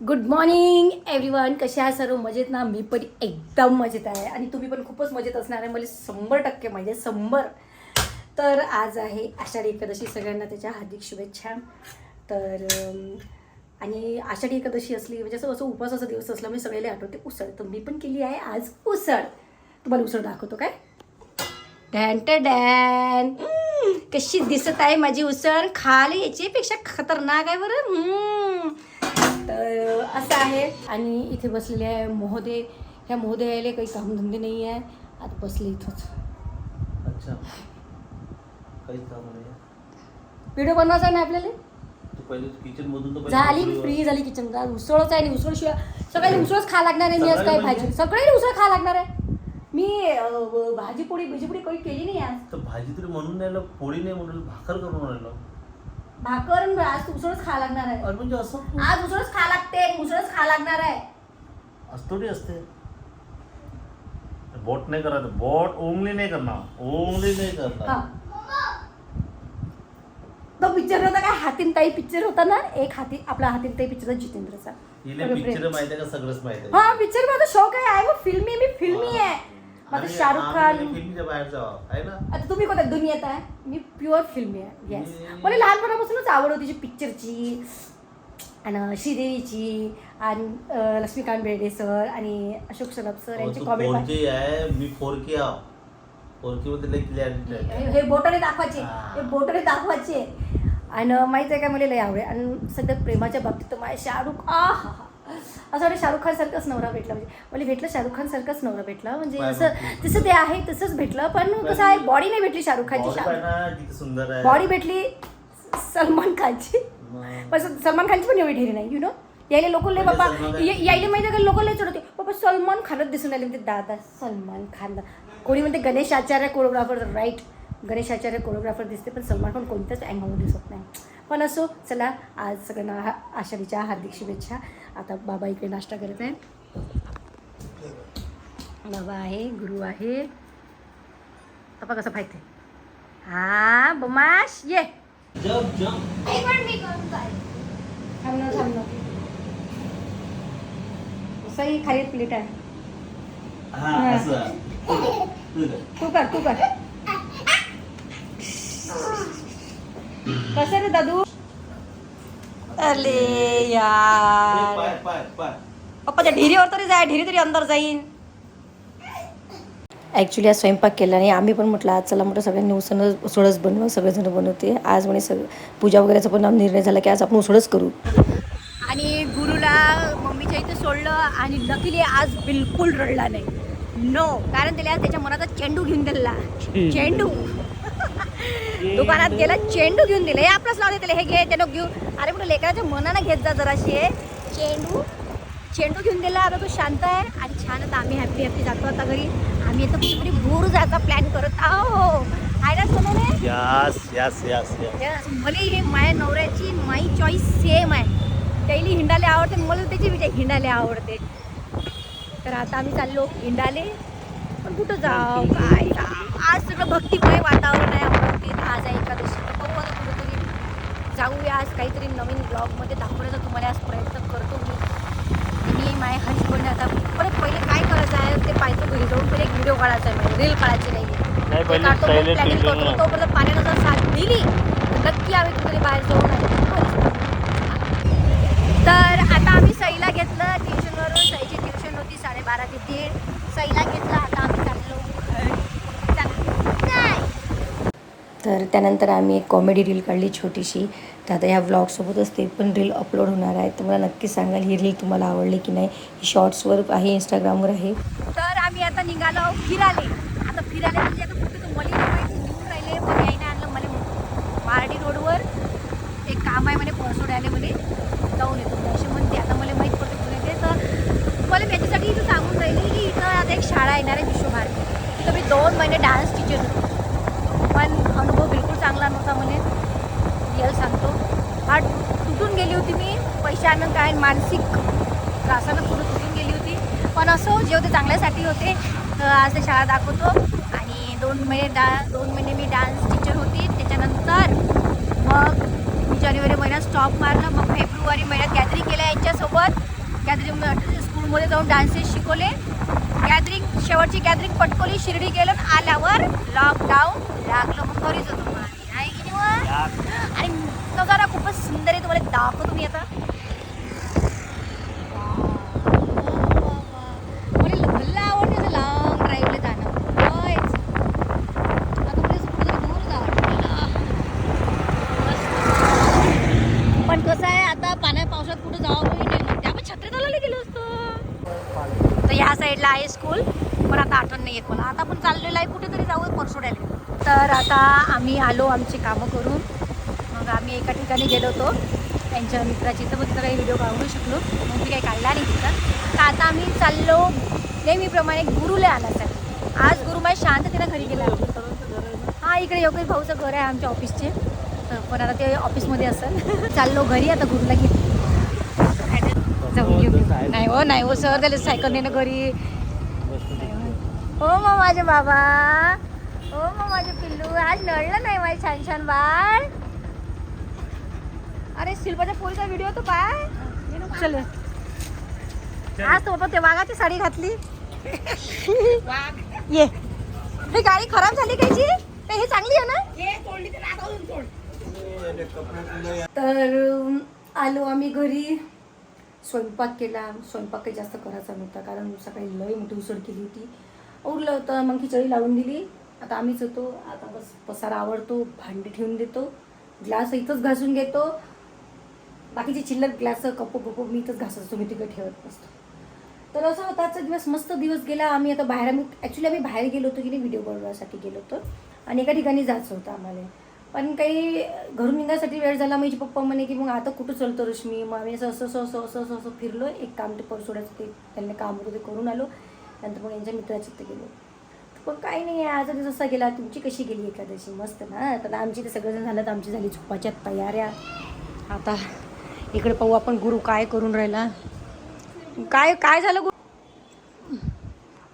Good morning everyone कशा आहे सर्व मजेत ना? मी पण एकदम मजेत आहे. आणि तुम्ही पण खूपच मजेत असणार आहे. मला शंभर टक्के माहिती आहे. शंभर. तर आज आहे आषाढी एकादशी. सगळ्यांना त्याच्या हार्दिक शुभेच्छा. तर आणि आषाढी एकादशी असली म्हणजे असं असं उपवासाचा दिवस असला म्हणजे सगळ्याला आठवते. उसळ. तर मी पण केली आहे आज उसळ. तुम्हाला उसळ दाखवतो काय? डॅन ट डॅन. कशी दिसत आहे माझी उसळ. खायला याच्यापेक्षा खतरनाक आहे बरं. असं आहे. आणि इथे बसलेले आहे महोदय. ह्या महोदयाला काही कामधंदे नाही आहे. आता बसले इथंच. अच्छा. काहीच काम नाही व्हिडिओ बनवायचा आहे ना आपल्याला? तू पहिले किचन मधून तर पहिले झाली मी फ्री झाली किचन आज उसळच आहे आणि उसळ शिवाय सगळ्यांनी उसळच खा लागणार आहे मी आज काय सगळ्यांनी भाजी? म्हणजे? सगळ्यांनी उसळ खा लागणार आहे. मी अं, भाजी पोळी बिजी पोळी काही केली नाही आज. तर भाजी तरी म्हणून राहिलं पोळी नाही म्हणून भाकर करून राहिलं भाकर आणि आज उसळच खा लागणार आहे. अरे म्हणजे असं? आज उसळच खा लागते उसळच खा लागणार आहे. असतोडी असते. बोट नाही करायचं बोट ओंगली नाही करणार ओंगली नाही हा. करणार तो पिक्चर होता काय? हातीन ताई पिक्चर होता ना? एक हाती आपला हातीन ताई पिक्चर जितेंद्रचा. हिला. पिक्चर माहिती आहे का? सगळंच माहिती आहे. हा पिक्चर माझा शौक आहे. मग फिल्मी मी फिल्मी आहे. माझं शाहरुख आम्ही खान फिल्मीच्या बाहेर जावा आहे ना? आता तुम्ही कोणत्या दुनियेत आहे? मी प्युअर फिल्मी आहे येस मी- मला लहानपणापासूनच आवड होती पिक्चरची आणि श्रीदेवीची आणि अं, लक्ष्मीकांत बेर्डे सर आणि अशोक सराफ सर यांची कॉमेडी आहे मी आहो. मध्ये लई क्लिअरिटी हे बोटाने दाखवायचे. हा. बोटाने दाखवायचे. आणि माहिती आहे का मला लय आवडे आणि सध्या प्रेमाच्या बाबतीत तर माझ्या शाहरुख आ हा हा असं वाटतं शाहरुख खान सारखाच नवरा भेटला म्हणजे. मला भेटलं शाहरुख खान सारखाच नवरा भेटला. म्हणजे जसं ते आहे तसंच भेटलं. पण कसं आहे बॉडी नाही भेटली शाहरुख खानची. बॉडी भेटली सलमान खानची. पण सलमान खानची पण एवढी ढेरी नाही यु नो यायला लोक लय पहिले बाबा यायला माहिती आहे का लोक लय चढवते बाबा सलमान खानच दिसून आले म्हणते दादा सलमान खान कोणी म्हणते Ganesh Acharya choreographer right Ganesh Acharya choreographer दिसते पण सलमान खान कोणत्याच अँगलमध्ये दिसत नाही. पण असो चला आज सगळ्यांना हा- आषाढीच्या हार्दिक शुभेच्छा. आता बाबा इकडे नाश्ता करत आहे बाबा आहे गुरु आहे. बाबा कसं पाहिजे हा बमाश ये. सही खाली प्लेट आहे. असं. तू कर तू कर. कसं रे दादू? अरे यार. पाय पाय पाय. पप्पाच्या ढिरीवर तरी जाय ढिरी तरी अंदर जाईन. ॲक्च्युली आज स्वयंपाक केला नाही. आम्ही पण म्हटलं आज चला म्हटलं सगळ्यांनी उसळ उसळच बनवा सगळेजण बनवते. आज म्हणे सगळं पूजा वगैरेचा पण निर्णय झाला की आज आपण उसळच करू. आणि गुरुला मम्मीच्या इथे सोडलं आणि लकीली आज बिलकुल रडला नाही. नो कारण त्याला आज त्याच्या मनाचा चेंडू घेऊन दिला. चेंडू. दुकानात गेला चेंडू घेऊन दिले. हे आपलंच लावते त्याला. हे घे ते नको घेऊ अरे म्हटलं लेकराच्या मनानं घेत जा जराशी हे. चेंडू चेंडू घेऊन दिला. आता तो शांत आहे आणि छान आता आम्ही हॅपी हॅपी जातो आता घरी. आम्ही आता कुठेतरी भूर जायचा प्लॅन करत आहो आहे ना सोनूने yes yes yes yes Yes, मला हे माझ्या नवऱ्याची माई चॉईस सेम आहे. त्याला हिंडाले आवडते मला त्याची विचार हिंडाले आवडते. तर आता आम्ही चाललो हिंडाले कुठं जाऊ काय आज सगळं भक्तिमय वातावरण आहे. अमरावतीत आज आहे एकादशी. बघू आता कुठेतरी जाऊया. आज काहीतरी नवीन ब्लॉगमध्ये दाखवण्याचा तुम्हाला आज प्रयत्न करतो मी. मी माझ्या हजबंड आता परत पहिले काय करायचं आहे ते पाहतो घरी जाऊन. पहिले एक व्हिडिओ काढायचा आहे. रील काढायची नाही नाही, पहिले काढतो silent प्लॅनिंग करतो. तोपर्यंत पाण्यानं जर साथ दिली. नक्की आम्ही कुठेतरी बाहेर जाऊन तर आता आम्ही सईला घेतलं. ट्युशनवरून. सईची ट्युशन होती साडेबारा ते दीड. सईला घेतलं आता आम्ही चाललो घरी. चाललो. काय? तर त्यानंतर आम्ही एक कॉमेडी रील काढली छोटीशी. तर आता ह्या ब्लॉगसोबतच ते पण रील अपलोड होणार आहे. तर मला नक्की सांगाल ही रील तुम्हाला आवडली की नाही? ही शॉर्ट्सवर आहे इंस्टाग्रामवर आहे. तर आम्ही आता निघालो फिराले आता फिराले म्हणजे आता कुठे तर मला निघून राहिले. पण यायने आणलं मला मारडी रोडवर एक काम आहे म्हणे परसोड आले म्हणे जाऊन येतो. असे म्हणते आता मला माहीत पडते कुठे ते तर मला त्याच्यासाठी इथं सांगून राहिली की इथं आता एक शाळा येणार आहे विश्वभारती. तिथं मी दोन महिने डान्स टीचर होतो. पण अनुभव बिलकुल चांगला नव्हता म्हणे. रिअल सांगतो. हा तुटून गेली होती मी. पैशानं काय मानसिक त्रासानं पूर्ण तुटून गेली होती. पण असो जे होते चांगल्यासाठी होते. तर आज ते शाळा दाखवतो. आणि दोन महिने डा दोन महिने मी डान्स टीचर होती. त्याच्यानंतर मग मी जानेवारी महिन्यात स्टॉप मारलं. मग फेब्रुवारी महिन्यात गॅदरिंग केलं यांच्यासोबत. गॅदरिंग स्कूलमध्ये जाऊन डान्सेस शिकवले. गॅदरिंग शेवटची गॅदरिंग पटकोली शिर्डी गेलं आल्यावर लॉकडाऊन लागलं मग घरीच होतो. आहे की नाही मग? आणि नजारा खूपच सुंदर आहे तुम्हाला दाखवतो मी आता. आहे ह्या साईडला आहे स्कूल पण आता आठवण नाही येत मला आता आपण चाललेलं आहे कुठेतरी जाऊ तर आता आम्ही आलो आमची कामं करून. मग आम्ही एका ठिकाणी गेलो होतो. त्यांच्या मित्राची तर मग काही व्हिडिओ काढू शकलो. मग मी काही काढला नाही तिथं. तर आता आम्ही चाललो नेहमीप्रमाणे गुरुला आणायसाठी. आज गुरु माझ्या शांततेनं घरी गेला. हा इकडे योगेश भाऊचं घर आहे आमच्या ऑफिसचे तर पण आता ते ऑफिसमध्ये असेल. चाललो घरी आता गुरुला घेत नाही हो नाही हो सर त्याला सायकल नेणं घरी. हो. मग माझे बाबा. हो मग माझे पिल्लू आज लढलं नाही माझे छान छान बाळ. अरे शिल्पाच्या पोरीचा व्हिडिओ तो पाय. चल. आज तो बाबा ते वाघाची साडी घातली. ये. हे गाडी खराब झाली कायची हे चांगली आहे ना? तर आलो आम्ही घरी. स्वयंपाक केला. स्वयंपाक काही जास्त करायचा नव्हता कारण सकाळी लई मोठी उसळ केली होती. उरलं होतं मग खिचडी लावून दिली. आता आम्हीच होतो आता बस पसारा आवडतो भांडी ठेवून देतो ग्लास इथंच घासून घेतो. बाकीचे चिल्लर ग्लास कप बप मी इथंच घासत असतो मी तिकडे ठेवत नसतो. तर असं होता आजचा दिवस मस्त दिवस गेला. आम्ही आता बाहेर आम्ही ॲक्च्युली आम्ही बाहेर गेलो होतो की नाही व्हिडिओ बनवण्यासाठी गेलो होतो. आणि एका ठिकाणी जायचं होतं आम्हाला. पण काही घरून निघायसाठी वेळ झाला माझे पप्पा म्हणे की मग आता कुठं चलतो रश्मी? मग आम्ही असं असं असं असं असं असं असं फिरलो. एक काम ते परसोड्याचं ते त्यांना काम होतं ते करून आलो. नंतर मग यांच्या मित्राच्या ते गेलो. पण काही नाही आहे. आज जसा गेला तुमची कशी गेली एकादशी? मस्त ना? तर आमची तर सगळेजण झालं तर आमची झाली झोपाच्या तयाऱ्या. आता इकडे पाहू आपण गुरु काय करून राहिला. काय काय झालं गुरु?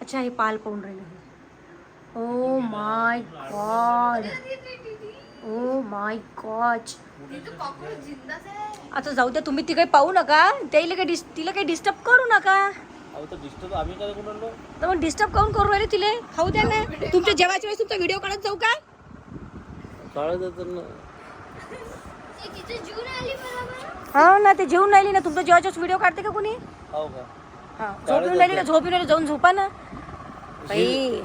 अच्छा हे पाल पाहून राहिलं. Oh my God. Oh my god. आता जाऊ द्या तुम्ही तिकडे पाहू नका. त्याला काही डिस तिला काही डिस्टर्ब करू नका. तर मग डिस्टर्ब काऊन करू राहिले तिले? खाऊ द्या ना. तुमच्या जेवायच्या वेळेस तुमचा व्हिडिओ काढत जाऊ का? हा ना. ते जेवून राहिली ना. तुमच्या जेवायच्याच व्हिडिओ काढते का कोणी? हो का? हा. झोपून राहिली ना झोपून राहिली जाऊन झोपा ना. बाई.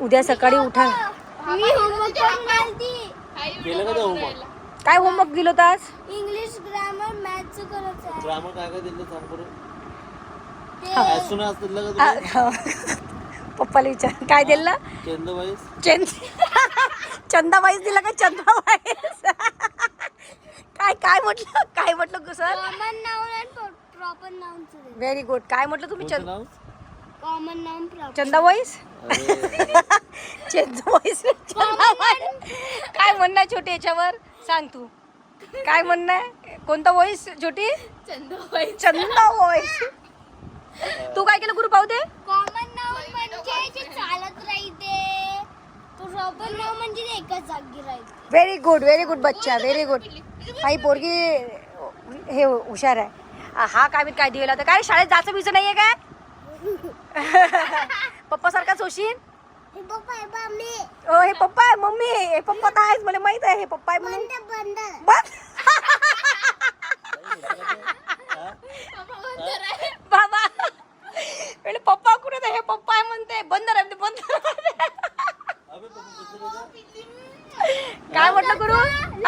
उद्या सकाळी उठा. मी होमवर्क काय होमवर्क दिलं होतं आज? इंग्लिश ग्रामर मॅथ्स करायचं ग्रामर काय काय दिलं सांग बरं? आ, हो. पप्पाला विचार. काय दिलं? चंदबाईस. चंद चंदाबाईच दिला का चंदाबाईस? काय काय म्हटलं? काय म्हटलं सर? कॉमन नाउन आणि प्रॉपर नाउन व्हेरी गुड काय म्हटलं तुम्ही? कोणतं चंद नाव? कॉमन नाउन प्रॉपर चंदाबाईस? अरे. चंदाबाईस चंदाबाई काय म्हणणं आहे छोटे याच्यावर? सांग तू. काय म्हणणं आहे? कोणता वॉइस छोटी? चंदा वॉइस तू काय केलं गुरु पाहू दे. कॉमन नाउन म्हणजे जे चालत राहते. प्रॉपर नाउन म्हणजे ते एकाच जागी राहते? व्हेरी गुड व्हेरी गुड बच्चा व्हेरी गुड आई पोरगी हे हुशार आहे. हा काय मी काय दिला तर काय शाळेत जायचं बिचं नाहीये काय? पप्पा सारखाच होशील हे मम्मी. ओ हे पप्पा आहे मम्मी हे पप्पा तर आहेच मला माहीत आहे हे पप्पा आहे म्हणून. बंद बंद बस बाबा म्हणजे पप्पा कुठे? हे पप्पा आहे म्हणते. पप्पा कुठं गेला? काय म्हटलं गुरु?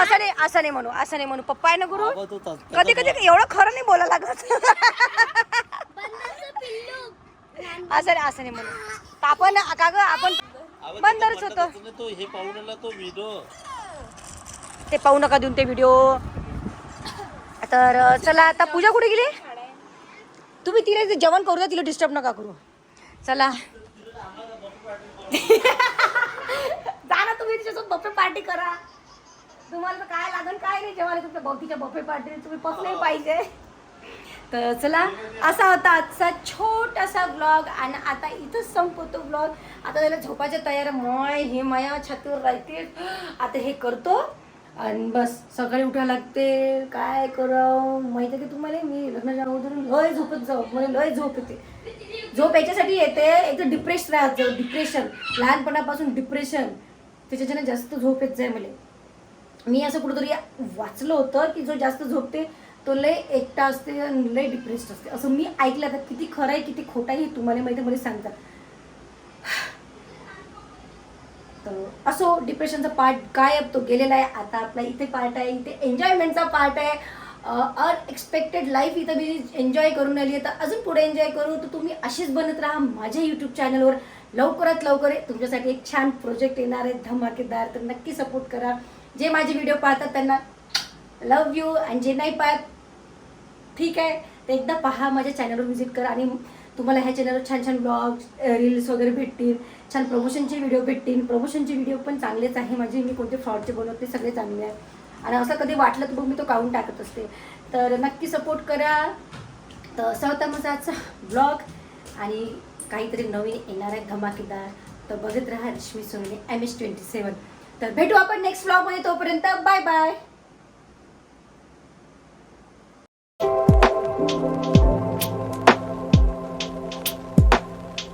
असं नाही असं नाही म्हणू असं नाही म्हणू. पप्पा आहे ना गुरु? कधी कधी एवढं खरं नाही बोला लागत. असं नाही असं नाही म्हणू. आपण का ग आपण बंदरच होतं. तो हे पाहून आला तो व्हिडिओ ते पाहू नका देऊन ते व्हिडिओ तर चला आता पूजा कुठे गेली? तुम्ही तिला ते जेवण करू द्या तिला डिस्टर्ब नका करू. चला. जा ना तुम्ही तिच्यासोबत बफे पार्टी करा. तुम्हाला काय लागेल काय नाही जेवायला तुमच्या बफीच्या बफे पार्टी तुम्ही पसले पाहिजे. तर चला असा होता आजचा छोटासा ब्लॉग आणि आता इथंच संपवतो ब्लॉग आता त्याला झोपाच्या तयार मय हे माया छातीवर राहते आता हे करतो. आणि बस सकाळी उठा लागते. काय करावं? माहिती आहे की तुम्हाला? मी लग्नाच्या अगोदर लय झोपत जाऊ. मला लय झोप येते. झोप याच्यासाठी येते. एक तर राहत जाऊ. डिप्रेशन लहानपणापासून डिप्रेशन त्याच्याच्याने जास्त झोप येत जाय मला. मी असं कुठंतरी वाचलं होतं की जो जास्त झोपते तो लय एकटा असते आणि लय डिप्रेस्ड असते. असं मी ऐकलं आता किती खरं आहे किती खोटं आहे हे तुम्हाला माहिती आहे, मला सांगता तर असो डिप्रेशनचा पार्ट काय तो गेलेला आहे. आता आपला इथे पार्ट आहे इथे एन्जॉयमेंटचा पार्ट आहे. अनएक्सपेक्टेड लाईफ इथं मी एन्जॉय करून आली आहे. तर अजून पुढे एन्जॉय करू तर तुम्ही अशीच बनत राहा माझ्या यूट्यूब चॅनलवर लवकरात लवकर तुमच्यासाठी एक छान प्रोजेक्ट येणार आहे धमाकेदार. तर नक्की सपोर्ट करा. जे माझे व्हिडिओ पाहतात त्यांना लव यू आणि जे नाही पाहत ठीक आहे. तर एकदा पहा माझ्या चॅनलवर व्हिजिट करा. आणि तुम्हाला ह्या चॅनलवर छान छान ब्लॉग्स रील्स वगैरे भेटतील. छान प्रमोशनचे व्हिडिओ भेटतील. प्रमोशनचे व्हिडिओ पण चांगलेच आहे. माझे मी कोणते फ्रॉडचे बनवते सगळे चांगले आहे. आणि असं कधी वाटलं तर मग मी तो काढून टाकत असते. तर नक्की सपोर्ट करा. तर असा होता माझा आजचा ब्लॉग आणि काहीतरी नवीन येणार आहे धमाकेदार. तर बघत राहा रश्मी सोनने एम एस ट्वेंटी सेवन तर भेटू आपण नेक्स्ट ब्लॉगमध्ये तोपर्यंत बाय बाय